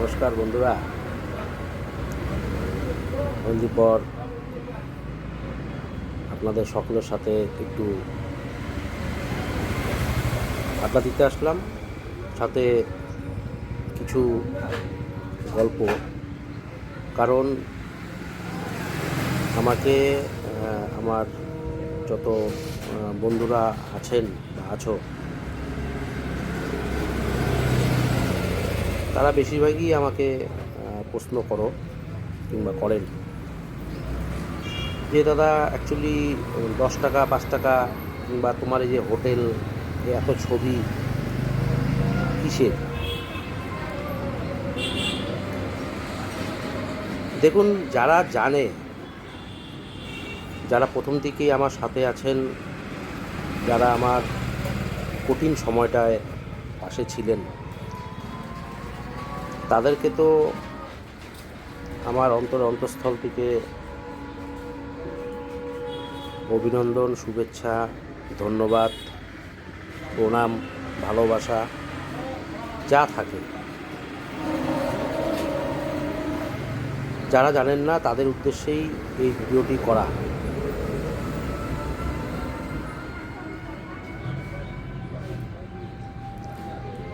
নমস্কার বন্ধুরা। অনেকদিন পর আপনাদের সকলের সাথে একটু আড্ডা দিতে আসলাম। সাথে কিছু গল্প। কারণ আমাকে আমার যত বন্ধুরা আছেন বা আছো তারা বেশিরভাগই আমাকে প্রশ্ন করো কিংবা করেন। যে দাদা অ্যাকচুয়ালি দশ টাকা, পাঁচ টাকা কিংবা তোমার এই যে হোটেল এত ছবি, কিসের? দেখুন, যারা জানে, যারা প্রথম থেকেই আমার সাথে আছেন, যারা আমার কঠিন সময়টায় পাশে ছিলেন তাদেরকে তো আমার অন্তর অন্তঃস্থল থেকে অভিনন্দন, শুভেচ্ছা, ধন্যবাদ, প্রণাম, ভালোবাসা, যা থাকে। যারা জানেন না, তাদের উদ্দেশ্যেই এই ভিডিওটি করা।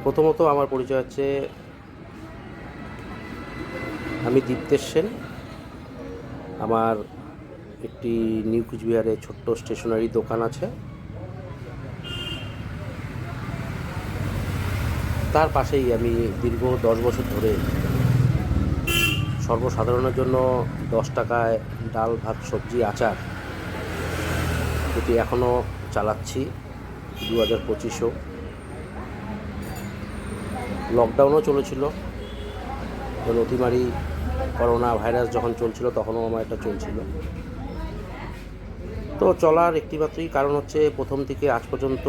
প্রথমত আমার পরিচয় হচ্ছে আমি দীপ্তেশ সেন। আমার একটি নিউ কুচবিহারে ছোট্ট স্টেশনারি দোকান আছে। তার পাশেই আমি দীর্ঘ দশ বছর ধরে সর্বসাধারণের জন্য দশ টাকায় ডাল, ভাত, সবজি, আচার এটি এখনও চালাচ্ছি দু হাজার পঁচিশও। লকডাউনও চলেছিল। অতিমারি করোনা ভাইরাস যখন চলছিল, তখনও আমার এটা চলছিল। তো চলার একটিমাত্রই কারণ হচ্ছে, প্রথম থেকে আজ পর্যন্ত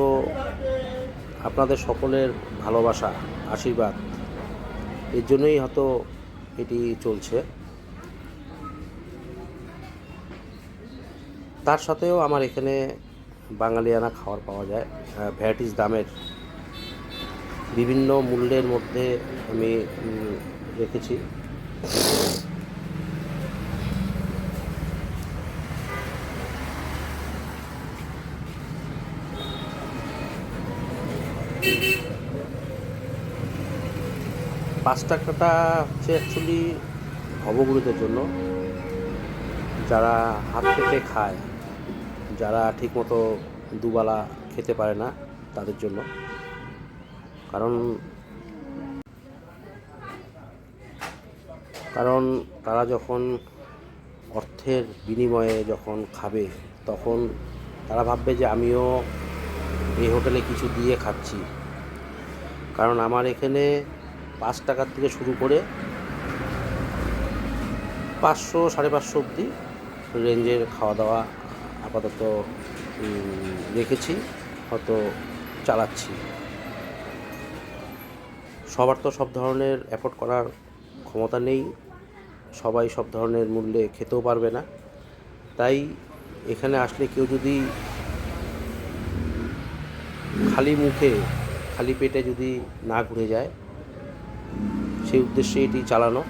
আপনাদের সকলের ভালোবাসা, আশীর্বাদ, এর জন্যই হয়তো এটি চলছে। তার সাথেও আমার এখানে বাঙালিয়ানা খাবার পাওয়া যায়। ভ্যারাইটিস দামের বিভিন্ন মূল্যের মধ্যে আমি রেখেছি। পাঁচ টাকাটা হচ্ছে অ্যাকচুয়ালি ভবগুরুদের জন্য। যারা হাত পেতে খায়, যারা ঠিকমতো দুবেলা খেতে পারে না, তাদের জন্য। কারণ কারণ তারা যখন অর্থের বিনিময়ে যখন খাবে, তখন তারা ভাববে যে আমিও এই হোটেলে কিছু দিয়ে খাচ্ছি। কারণ আমার এখানে পাঁচ টাকার থেকে শুরু করে পাঁচশো, সাড়ে পাঁচশো অবধি রেঞ্জের খাওয়া দাওয়া আপাতত রেখেছি, হয়তো চালাচ্ছি। সবার তো সব ধরনের অ্যাফোর্ড করার ক্ষমতা নেই। সবাই সব ধরনের মূল্যে খেতেও পারবে না। তাই এখানে আসলে কেউ যদি খালি মুখে, খালি পেটে যদি না ঘুরে যায়, সেই উদ্দেশ্যে এটি চালানো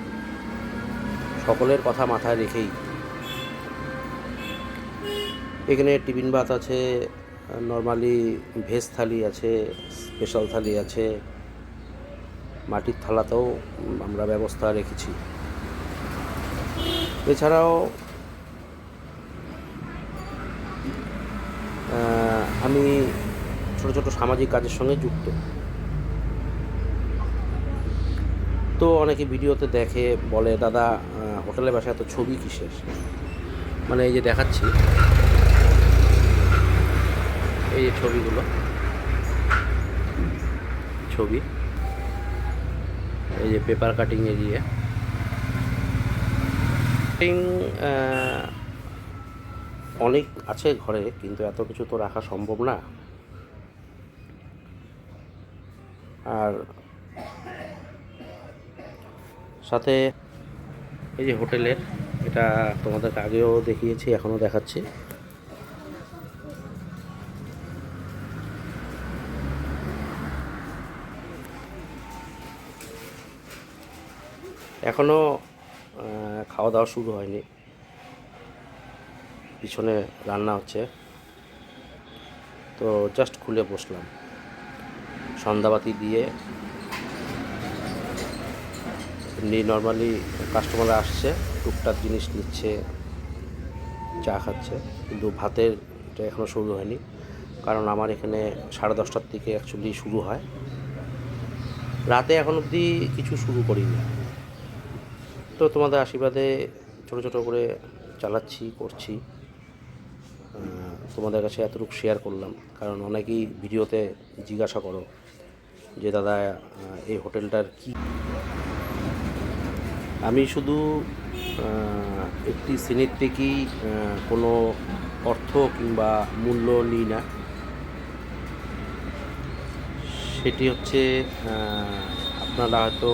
সকলের কথা মাথায় রেখেই। এখানে টিফিন ভাত আছে, নর্মালি ভেজ থালি আছে, স্পেশাল থালি আছে, মাটির থালাতেও আমরা ব্যবস্থা রেখেছি। এছাড়াও আমি ছোট ছোট সামাজিক কাজের সঙ্গে যুক্ত। তো অনেকে ভিডিওতে দেখে বলে দাদা আহ, হোটেলের বাসায় এত ছবি কিসের? মানে এই যে দেখাচ্ছি এই যে ছবিগুলো ছবি এই যে পেপার কাটিং এরিয়া অনেক আছে ঘরে, কিন্তু এত কিছু তো রাখা সম্ভব না। আর সাথে এই যে হোটেলের এটা তোমাদেরকে আগেও দেখিয়েছি, এখনও দেখাচ্ছি। এখনও খাওয়া দাওয়া শুরু হয়নি। পিছনে রান্না হচ্ছে। তো জাস্ট খুলে বসলাম। সন্ধ্যাবাতি দিয়ে এমনি নর্মালি কাস্টমার আসছে, টুকটাক জিনিস নিচ্ছে, চা খাচ্ছে, কিন্তু ভাতের এটা এখনও শুরু হয়নি। কারণ আমার এখানে সাড়ে দশটার থেকে অ্যাকচুয়ালি শুরু হয়। রাতে এখন অবধি কিছু শুরু করিনি। তো তোমাদের আশীর্বাদে ছোটো ছোটো করে চালাচ্ছি, করছি। তোমাদের কাছে এতটুকু শেয়ার করলাম। কারণ অনেকেই ভিডিওতে জিজ্ঞাসা করো যে, দাদা এই হোটেলটার কি? আমি শুধু একটি শ্রেণির থেকেই কোনো অর্থ কিংবা মূল্য নিই না। সেটি হচ্ছে আপনারা হয়তো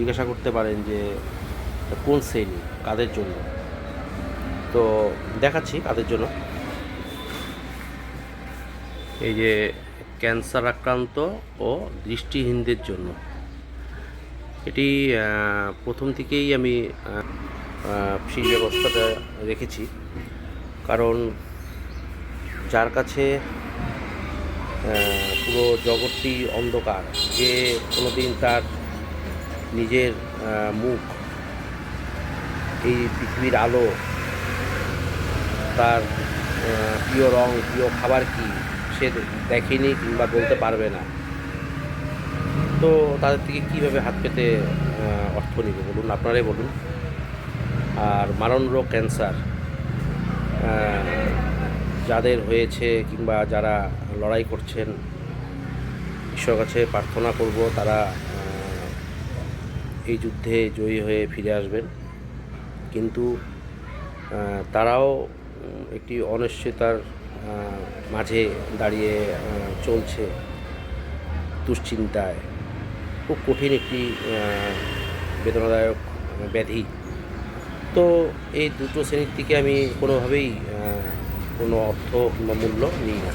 জিজ্ঞাসা করতে পারেন যে, কোন শ্রেণি, কাদের জন্য? তো দেখাচ্ছি কাদের জন্য। এই যে, ক্যান্সার আক্রান্ত ও দৃষ্টিহীনদের জন্য। এটি প্রথম থেকেই আমি সেই ব্যবস্থাটা রেখেছি। কারণ যার কাছে পুরো জগৎটি অন্ধকার, যে কোনোদিন তার নিজের মুখ, এই পৃথিবীর আলো, তার প্রিয় রং, প্রিয় খাবার কি, সে দেখেনি কিংবা বলতে পারবে না। তো তাদের থেকে কীভাবে হাত পেতে অর্থ নিবে? বলুন, আপনারাই বলুন। আর মারণ রোগ ক্যান্সার যাদের হয়েছে কিংবা যারা লড়াই করছেন ঈশ্বর কাছে প্রার্থনা করব, তারা এই যুদ্ধে জয়ী হয়ে ফিরে আসবেন। কিন্তু তারাও একটি অনিশ্চয়তার মাঝে দাঁড়িয়ে চলছে দুশ্চিন্তায়। খুব কঠিন একটি বেদনাদায়ক ব্যাধি। তো এই দুটো শ্রেণির থেকে আমি কোনোভাবেই কোনো অর্থ কিংবা মূল্য নিই না।